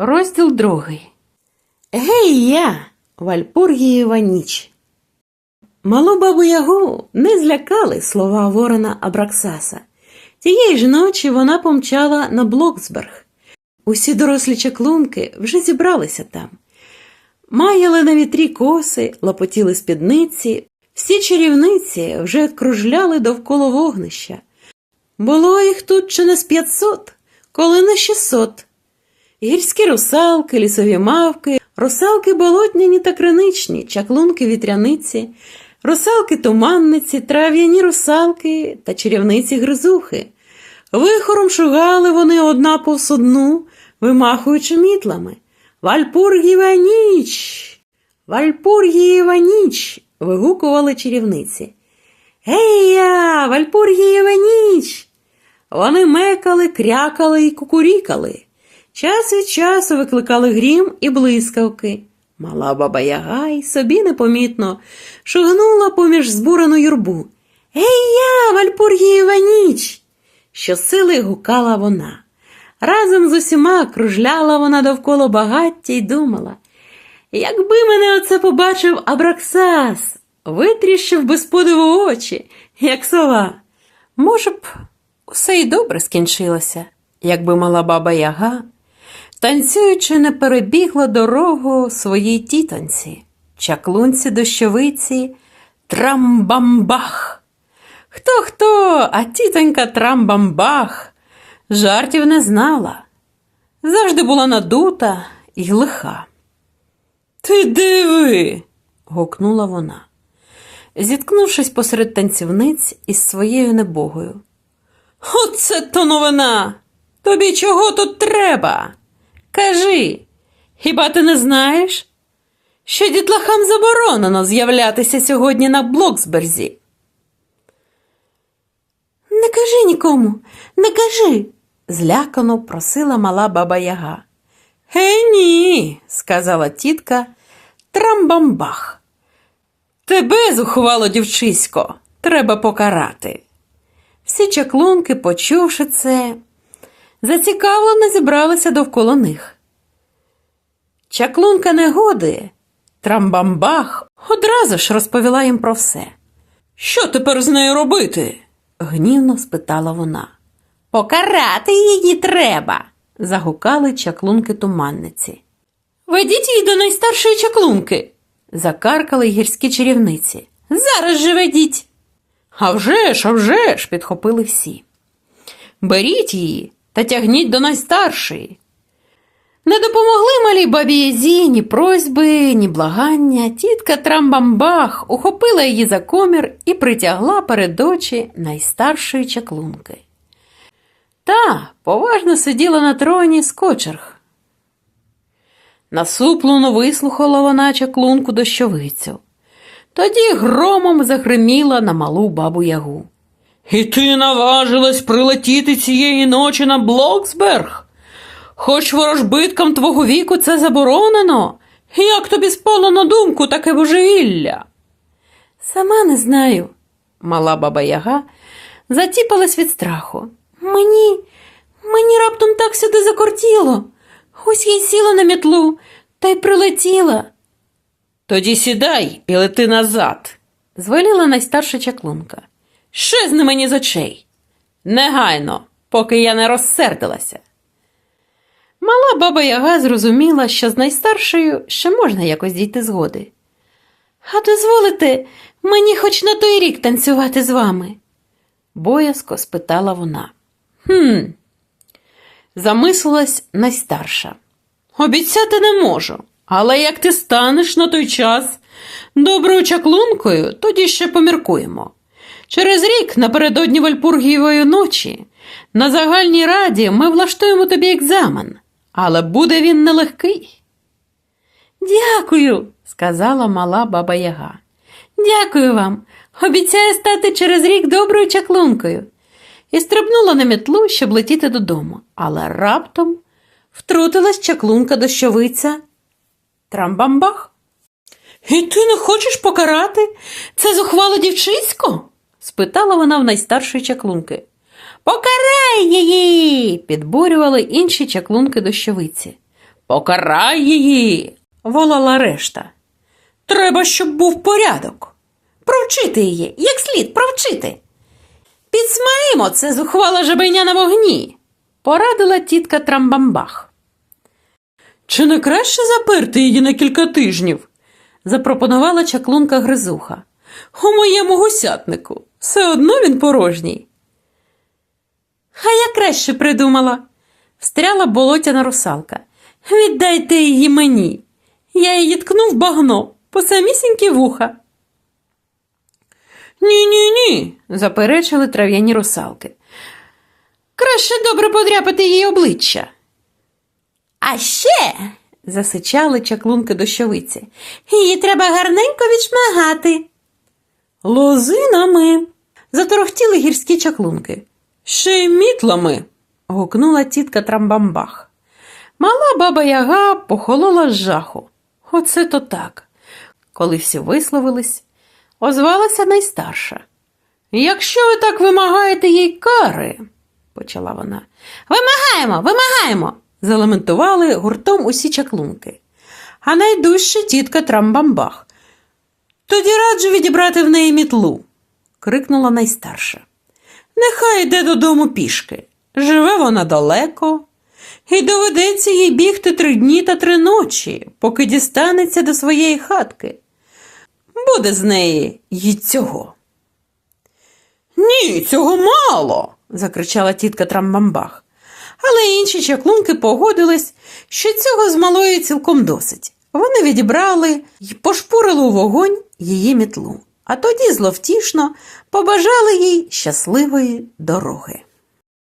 Розділ другий. Гей я, Вальпургієва ніч. Малу бабу Ягу не злякали слова ворона Абраксаса. Тієї ж ночі вона помчала на Блоксберг. Усі дорослі чаклунки вже зібралися там. Маяли на вітрі коси, лопотіли спідниці, всі чарівниці вже кружляли довкола вогнища. Було їх тут чи не з п'ятсот, коли не шістсот. Гірські русалки, лісові мавки, русалки болотняні та криничні, чаклунки вітряниці, русалки туманниці, трав'яні русалки та чарівниці гризухи. Вихором шугали вони одна повз одну, вимахуючи мітлами. Вальпургієва ніч! Вальпургієва ніч! вигукували чарівниці. Гея, Вальпургієва ніч! Вони мекали, крякали і кукурікали. Час від часу викликали грім і блискавки. Мала баба Яга й собі непомітно шугнула поміж збурану юрбу. Гей-я, Вальпургієва ніч! Щосили гукала вона. Разом з усіма кружляла вона довкола багаття й думала. Якби мене оце побачив Абраксас, витріщив без подиву очі, як сова. Може б, усе й добре скінчилося, якби мала баба Яга, танцюючи, не перебігла дорогу своїй тітонці, чаклунці дощовиці, трамбамбах. Хто хто, а тітонька трамбамбах жартів не знала. Завжди була надута і лиха. Ти диви. гукнула вона, зіткнувшись посеред танцівниць із своєю небогою. Оце то новина. Тобі чого тут треба? Кажи, хіба ти не знаєш, що дітлахам заборонено з'являтися сьогодні на Блоксберзі? Не кажи нікому, не кажи, злякано просила мала баба Яга. Е, ні, сказала тітка Трамбамбах. Тебе, зухвало дівчисько, треба покарати. Всі чаклунки, почувши це, зацікавлено зібралися довкола них. Чаклунка негоди, Трамбамбах, одразу ж розповіла їм про все. Що тепер з нею робити? гнівно спитала вона. Покарати її треба, загукали чаклунки туманниці. Ведіть її до найстаршої чаклунки, закаркали гірські чарівниці. Зараз же ведіть. А вже ж, а вже ж, підхопили всі. Беріть її та тягніть до найстаршої. Не допомогли малій бабі Язі ні просьби, ні благання. Тітка Трамбамбах ухопила її за комір і притягла перед очі найстаршої чаклунки. Та поважно сиділа на троні скочерг. Насуплено вислухала вона чаклунку дощовицю. Тоді громом загриміла на малу бабу ягу. І ти наважилась прилетіти цієї ночі на Блоксберг? Хоч ворожбиткам твого віку це заборонено. Як тобі спало на думку таке божевілля? Сама не знаю, мала баба Яга затіпалась від страху. Мені, мені раптом так сюди закортіло. Ось я й сіла на мітлу та й прилетіла. Тоді сідай і лети назад, звеліла найстарша чаклунка. Щезни мені з очей. Негайно, поки я не розсердилася. Мала баба Яга зрозуміла, що з найстаршою ще можна якось дійти згоди. А дозволите мені хоч на той рік танцювати з вами? боязко спитала вона. Хм. Замислилась найстарша. Обіцяти не можу, але як ти станеш на той час доброю чаклункою, тоді ще поміркуємо. Через рік напередодні Вальпургієвої ночі на загальній раді ми влаштуємо тобі екзамен, але буде він нелегкий. Дякую, сказала мала баба Яга. Дякую вам. Обіцяю стати через рік доброю чаклункою. І стрибнула на мітлу, щоб летіти додому, але раптом втрутилась чаклунка дощовиця. Трамбамбах. І ти не хочеш покарати? Це зухвало дівчисько? Спитала вона в найстаршої чаклунки. Покарай її. підбурювали інші чаклунки дощовиці. Покарай її, волала решта. Треба, щоб був порядок. Провчити її, як слід провчити. Підсмалімо це зухвала жабеня на вогні, порадила тітка Трамбамбах. Чи не краще заперти її на кілька тижнів? запропонувала чаклунка Гризуха. У моєму гусятнику. Все одно він порожній. А я краще придумала, встряла болотяна русалка. Віддайте її мені. Я її ткну в багно по самісінькі вуха. Ні, ні, ні, заперечили трав'яні русалки. Краще добре подряпати їй обличчя. А ще, засичали чаклунки дощовиці, її треба гарненько відшмагати. Лозинами. заторохтіли гірські чаклунки. Ще й мітлами. гукнула тітка Трамбамбах. Мала баба Яга похолола з жаху. Оце то так. Коли всі висловились, озвалася найстарша. Якщо ви так вимагаєте їй кари, почала вона. Вимагаємо, вимагаємо. залементували гуртом усі чаклунки. А найдужче тітка Трамбамбах. Тоді раджу відібрати в неї мітлу, крикнула найстарша. Нехай йде додому пішки. Живе вона далеко, і доведеться їй бігти три дні та три ночі, поки дістанеться до своєї хатки. Буде з неї й цього. Ні, цього мало, закричала тітка Трамбамбах. Але інші чаклунки погодились, що цього з малої цілком досить. Вони відібрали й пошпурили у вогонь її мітлу, а тоді зловтішно побажали їй щасливої дороги.